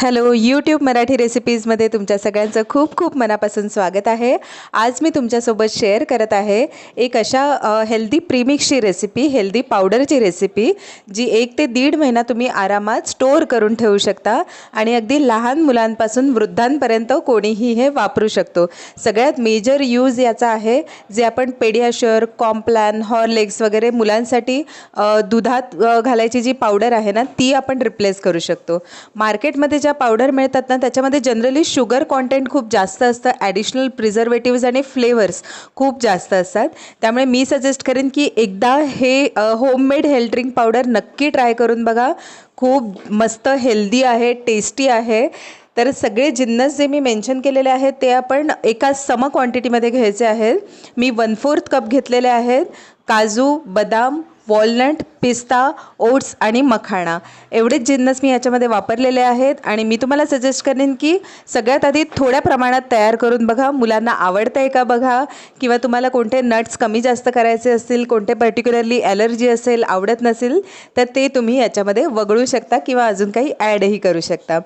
Hello YouTube Marathi रेसिपीजमध्ये तुमच्या सगळ्यांचं खूप खूप मनापासून स्वागत आहे. आज मी तुमच्यासोबत शेअर करत आहे एक अशा हेल्दी प्रीमिक्सची रेसिपी हेल्दी पावडरची रेसिपी जी एक ते दीड महिना तुम्ही आरामात स्टोअर करून ठेवू शकता आणि अगदी लहान मुलांपासून वृद्धांपर्यंत कोणीही हे वापरू शकतो. सगळ्यात मेजर यूज याचा आहे जे आपण पेडियाशर कॉम्प्लॅन हॉर्लेक्स वगैरे मुलांसाठी दुधात घालायची जी पावडर आहे ना ती आपण रिप्लेस करू शकतो. मार्केटमध्ये ज्या पावडर मिळतात ना त्याच्यामध्ये जनरली शुगर कॉन्टेंट खूप जास्त असतं ॲडिशनल प्रिझर्वेटिव्ज आणि फ्लेवर्स खूप जास्त असतात. त्यामुळे मी सजेस्ट करेन की एकदा हे होममेड हेल्थ ड्रिंक पावडर नक्की ट्राय करून बघा. खूप मस्त हेल्दी आहे टेस्टी आहे. तर सगळे जिन्नस जे मी मेन्शन केलेले आहेत ते आपण एका सम क्वांटिटीमध्ये घ्यायचे आहेत. मी वन फोर्थ कप घेतलेले आहेत. काजू बदाम वॉलनट पिस्ता ओट्स आणि मखाणा. एवढेच जिन्नस मी याच्यामध्ये वापरलेले आहेत आणि मी तुम्हाला सजेस्ट करेन की सगळ्यात आधी थोड्या प्रमाणात तयार करून बघा. मुलांना आवडतं आहे का बघा? किंवा तुम्हाला कोणते नट्स कमी जास्त करायचे असतील कोणते पर्टिक्युलरली ॲलर्जी असेल आवडत नसेल तर ते तुम्ही याच्यामध्ये वगळू शकता किंवा अजून काही ॲडही करू शकता.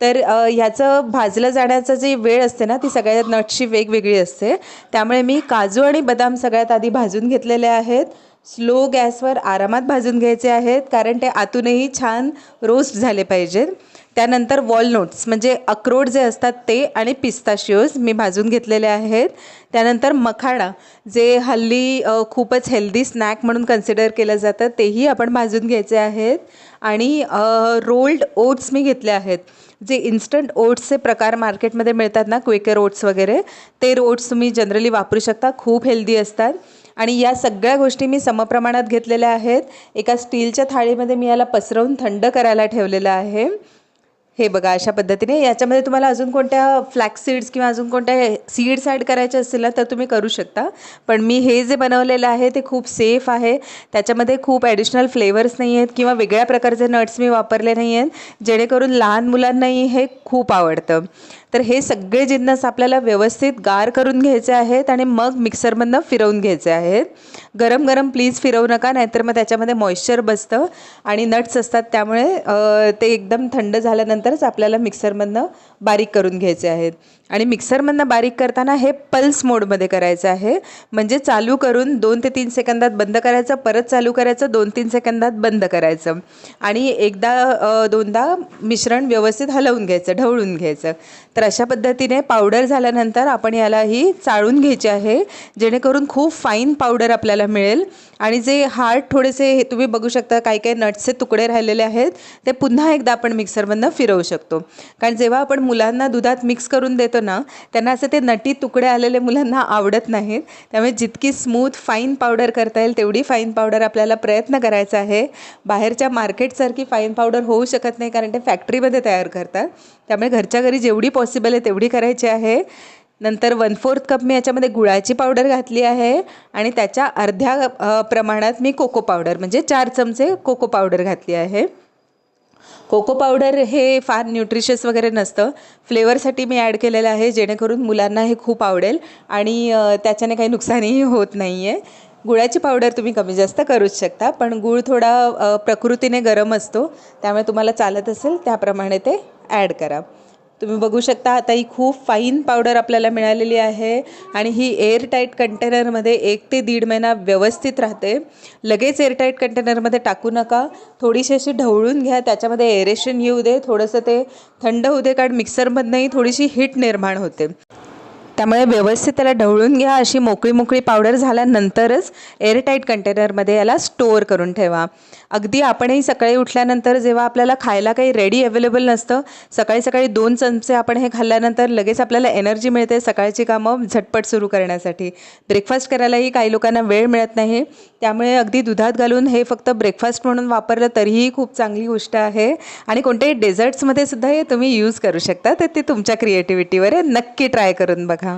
तर ह्याचं भाजलं जाण्याचं जी वेळ असते ना ती सगळ्यात नट्सची वेगवेगळी असते. त्यामुळे मी काजू आणि बदाम सगळ्यात आधी भाजून घेतलेले आहेत. स्लो गॅसवर आरामात भाजून घ्यायचे आहेत कारण ते आतूनही छान रोस्ट झाले पाहिजेत. त्यानंतर वॉलनट्स म्हणजे अक्रोड जे असतात ते आणि पिस्ताशिओज मी भाजून घेतलेले आहेत. त्यानंतर मखाणा जे हल्ली खूपच हेल्दी स्नॅक म्हणून कन्सिडर केलं जातं तेही आपण भाजून घ्यायचे आहेत. आणि रोल्ड ओट्स मी घेतले आहेत. जे इन्स्टंट ओट्सचे प्रकार मार्केटमध्ये मिळतात ना क्वेकर ओट्स वगैरे ते ओट्स तुम्ही जनरली वापरू शकता खूप हेल्दी असतात. आणि या सगळ्या गोष्टी मी समप्रमाणात घेतलेल्या आहेत. एका स्टीलच्या थाळीमध्ये मी याला पसरवून थंड करायला ठेवलेलं आहे. हे बघा अशा पद्धतीने. याच्यामध्ये तुम्हाला अजून कोणत्या फ्लॅक्स सीड्स किंवा अजून कोणत्या सीड्स ॲड करायचे असतील ना तर तुम्ही करू शकता. पण मी हे जे बनवलेलं आहे ते खूप सेफ आहे. त्याच्यामध्ये खूप ॲडिशनल फ्लेवर्स नाही आहेत किंवा वेगळ्या प्रकारचे नट्स मी वापरले नाही आहेत. जेणेकरून लहान मुलांनाही हे खूप आवडतं. तर हे सगळे जिन्नस आपल्याला व्यवस्थित गार करून घ्यायचे आहेत आणि मग मिक्सरमधनं फिरवून घ्यायचे आहेत. गरम गरम प्लीज फिरवू नका नाहीतर मग त्याच्यामध्ये मॉइश्चर बसतं आणि नट्स असतात. त्यामुळे ते एकदम थंड झाल्यानंतरच आपल्याला मिक्सरमधनं बारीक करून घ्यायचे आहेत. आणि मिक्सरमधनं बारीक करताना हे पल्स मोडमध्ये करायचं आहे. म्हणजे चालू करून दोन ते तीन सेकंदात बंद करायचं परत चालू करायचं दोन तीन सेकंदात बंद करायचं. आणि एकदा दोनदा मिश्रण व्यवस्थित हलवून घ्यायचं ढवळून घ्यायचं. तर अशा पद्धतीने पावडर झाल्यानंतर आपण याला ही चाळून घ्यायची आहे. जेणेकरून खूप फाईन पावडर आपल्याला मिळेल. आणि जे हार्ड थोडेसे हे तुम्ही बघू शकता काही काही नट्सचे तुकडे राहिलेले आहेत. ते पुन्हा एकदा आपण मिक्सरमधनं फिरवू शकतो. कारण जेव्हा आपण मुलांना दुधात मिक्स करून देतो ना त्यांना असं ते नटी तुकडे आलेले मुलांना आवडत नाहीत. त्यामुळे जितकी स्मूथ फाईन पावडर करता येईल तेवढी फाईन पावडर आपल्याला प्रयत्न करायचा आहे. बाहेरच्या मार्केटसारखी फाईन पावडर होऊ शकत नाही कारण ते फॅक्टरीमध्ये तयार करतात. त्यामुळे घरच्या घरी जेवढी पॉसिबल आहे तेवढी करायची आहे. नंतर वन फोर्थ कप मी याच्यामध्ये गुळाची पावडर घातली आहे आणि त्याच्या अर्ध्या प्रमाणात मी कोको पावडर म्हणजे चार चमचे कोको पावडर घातली आहे. कोको पावडर हे फार न्यूट्रिशियस वगैरे नसतं. फ्लेवरसाठी मी ॲड केलेलं आहे जेणेकरून मुलांना हे खूप आवडेल आणि त्याच्याने काही नुकसानही होत नाही आहे गुळाची पावडर तुम्ही कमी जास्त करूच शकता पण गूळ थोडा प्रकृतीने गरम असतो त्यामुळे तुम्हाला चालत असेल त्याप्रमाणे ते ॲड करा. तुम्ही बघू शकता आता ही खूप फाईन पावडर आपल्याला मिळालेली आहे आणि ही एअरटाईट कंटेनरमध्ये एक ते दीड महिना व्यवस्थित राहते. लगेच एअरटाईट कंटेनरमध्ये टाकू नका. थोडीशी अशी ढवळून घ्या त्याच्यामध्ये एरेशन येऊ दे. थोडंसं ते थंड होऊ दे कारण मिक्सरमधनंही थोडीशी हीट निर्माण होते. त्यामुळे व्यवस्थित त्याला ढवळून घ्या. अशी मोकळी मोकळी पावडर झाल्यानंतरच एअरटाईट कंटेनरमध्ये याला स्टोअर करून ठेवा. अगदी आपणही सकाळी उठल्यानंतर जेव्हा आपल्याला खायला काही रेडी अवेलेबल नसतं सकाळी सकाळी दोन चमचे आपण हे खाल्ल्यानंतर लगेच आपल्याला एनर्जी मिळते सकाळची कामं झटपट सुरू करण्यासाठी. ब्रेकफास्ट करायलाही काही लोकांना वेळ मिळत नाही. त्यामुळे अगदी दुधात घालून हे फक्त ब्रेकफास्ट म्हणून वापरलं तरीही खूप चांगली गोष्ट आहे. आणि कोणत्याही डेझर्ट्समध्ये सुद्धा हे तुम्ही यूज करू शकता. तर ते तुमच्या क्रिएटिव्हिटीवर आहे. नक्की ट्राय करून बघा.